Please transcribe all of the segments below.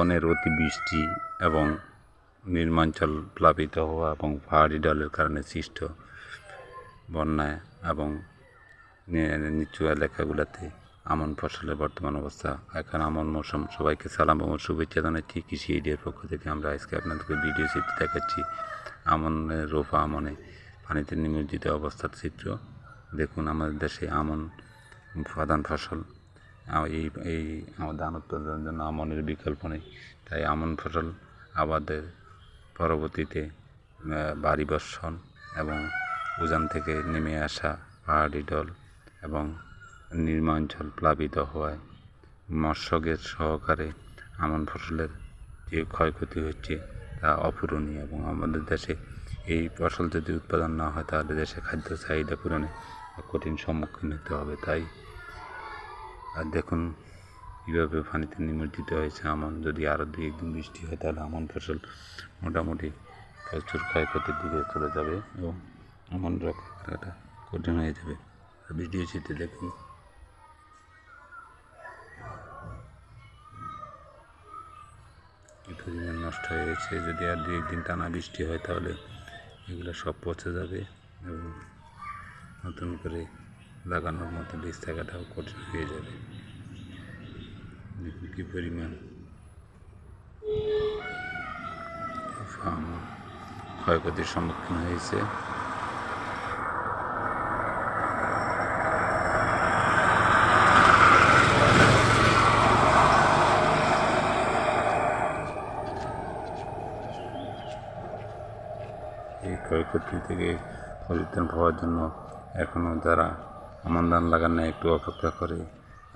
বনের অতিবৃষ্টি এবং নির্মাঞ্চল প্লাবিত হওয়া এবং পাহাড়ি ঢলের কারণে সৃষ্ট বন্যায় এবং নিচু এলাকাগুলোতে আমন ফসলের বর্তমান অবস্থা। এখন আমন মৌসুম। সবাইকে সালাম এবং শুভেচ্ছা জানাচ্ছি। কৃষি এডিয়ার পক্ষ থেকে আমরা আজকে আপনাদেরকে ভিডিও চিত্র দেখাচ্ছি। আমনের রোপা আমনে পানিতে নিমজ্জিত অবস্থার চিত্র। দেখুন, আমাদের দেশে আমন প্রধান ফসল এই এই আমার ধান উৎপাদনের জন্য আমনের বিকল্প নেই। তাই আমন ফসল আবাদের পরবর্তীতে বাড়ি বর্ষণ এবং উজান থেকে নেমে আসা পাহাড়ি ঢল এবং নির্মাঞ্চল প্লাবিত হওয়ায় মৎস্যগের সহকারে আমন ফসলের যে ক্ষয়ক্ষতি হচ্ছে তা অপূরণীয় এবং আমাদের দেশে এই ফসল যদি উৎপাদন না হয়, তাহলে দেশে খাদ্য চাহিদা পূরণে কঠিন সম্মুখীন হতে হবে। তাই আর দেখুন, কীভাবে পানিতে নিমজ্জিত হয়েছে আমন। যদি আরও দুই একদিন বৃষ্টি হয়, তাহলে আমন ফসল মোটামুটি প্রচুর ক্ষয়ক্ষতির দিকে চলে যাবে এবং আমন রক্ষা করাটা কঠিন হয়ে যাবে। আর ভিডিও চিত্রে দেখুন। নষ্ট হয়ে গেছে। যদি আর দুই একদিন টানা বৃষ্টি হয়, তাহলে এগুলো সব পচে যাবে এবং নতুন করে লাগানোর মতো বীজ থাকাটাও কঠিন হয়ে যাবে। কী পরিমাণ ক্ষয়ক্ষতির সম্মুখীন হয়েছে। এই ক্ষয়ক্ষতি থেকে পরিত্রাণ পাওয়ার জন্য এখনও যারা আমন ধান লাগান না একটু অপেক্ষা করে,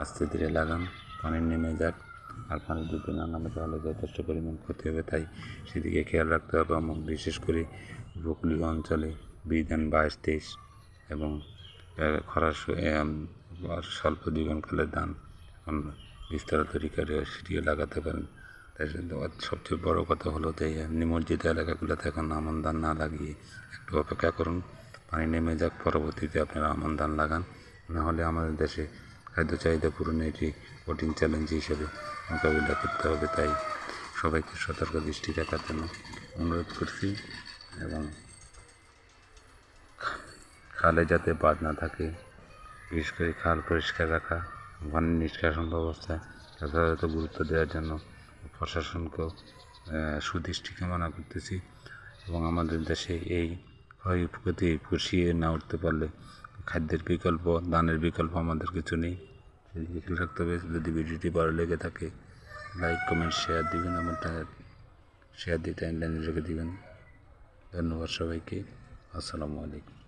আস্তে ধীরে লাগান, পানি নেমে যাক, আর পানি যদি না নামে তাহলে যথেষ্ট পরিমাণ ক্ষতি হবে, তাই সেদিকে খেয়াল রাখতে হবে, এবং বিশেষ করে উপকূলীয় অঞ্চলে বিধান বাইশ তেইশ এবং খরা স্বল্প জীবনকালের ধান বিস্তারিত তরিকারে সেটিও লাগাতে পারেন। তাই সবচেয়ে বড় কথা হলো যে, নিমজ্জিত এলাকাগুলোতে এখন আমন ধান না লাগিয়ে একটু অপেক্ষা করুন। পানি নেমে যাক পরবর্তীতে আপনারা আমন ধান লাগান। নাহলে আমাদের দেশে খাদ্য চাহিদা পূরণে এটি কঠিন চ্যালেঞ্জ হিসেবে মোকাবিলা করতে হবে তাই সবাইকে সতর্ক দৃষ্টি রাখার জন্য অনুরোধ করছি এবং খালে যাতে বাদ না থাকে বিশেষ করে খাল পরিষ্কার রাখা পানি নিষ্কাশন ব্যবস্থা যথাযথ গুরুত্ব দেওয়ার জন্য প্রশাসনকেও আহ, সুদৃষ্টি কামনা করতেছি এবং আমাদের দেশে এই ক্ষয়ক্ষতি পুষিয়ে না উঠতে পারলে খাদ্যের বিকল্প, দানের বিকল্প আমাদের কিছু নেই। সেদিকে খেয়াল রাখতে হবে, যদি ভিডিওটি ভালো লেগে থাকে, লাইক, কমেন্ট, শেয়ার দিবেন আমার শেয়ার দিয়ে টাইম লাইনে রেখে দিবেন। ধন্যবাদ সবাইকে। আসসালামু আলাইকুম।